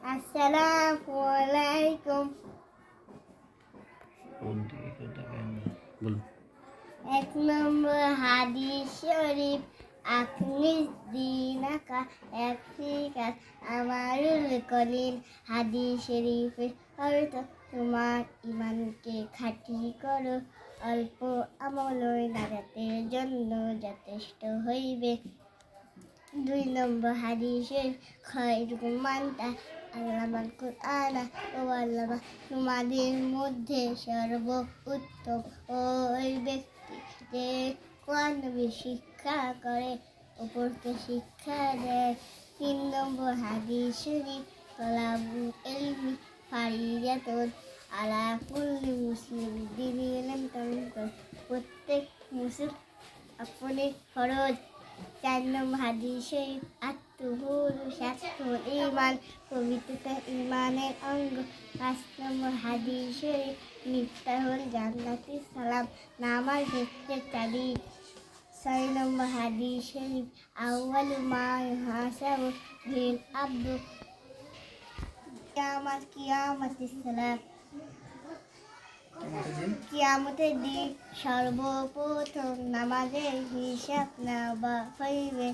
আসসালামু আলাইকুম কোনটি কোনটা কেন বলুন এক নম্বর হাদিস শরীফ, আপনি দিনাকা এক ফিকাস আমারুল কলিল। হাদিস শরীফের অর্থ, তোমার ইমানকে খাঁটি করো, অল্প আমলই নাজাতের জন্য যথেষ্ট হইবে। দুই নম্বর হাদিসের খয়রুকুম মানতা আল্লামা কুরআনা ও তোমাদের মধ্যে সর্ব উত্তম ওই ব্যক্তি যে কোরআন শিক্ষা করে অপরকে শিক্ষা দেয়। তিন নম্বর হাদিস শরীফ, তলাবু এলমি আলা কুল্লি মুসলিম দিন এলেন প্রত্যেক মুসলিম আপনি ফরজ। চার নম্বর হাদিস শরীফ আত্মহুর শাস্ত্র ইমান পবিত্রতা ইমানের অঙ্গ। পাঁচ নম্বর হাদিস শরীফ মিফতাহুল জান্নাতি সালাম নামাজ হচ্ছে চাবি। ছয় নম্বর হাদিস শরীফ, আউয়ালু মা হাসাবু বিল আব্দু। কিয়ামাত কিয়ামাতিস সালাম। কিয়ামতের দিন সর্বপ্রথম নামাজের হিসাব নেওয়া হইবে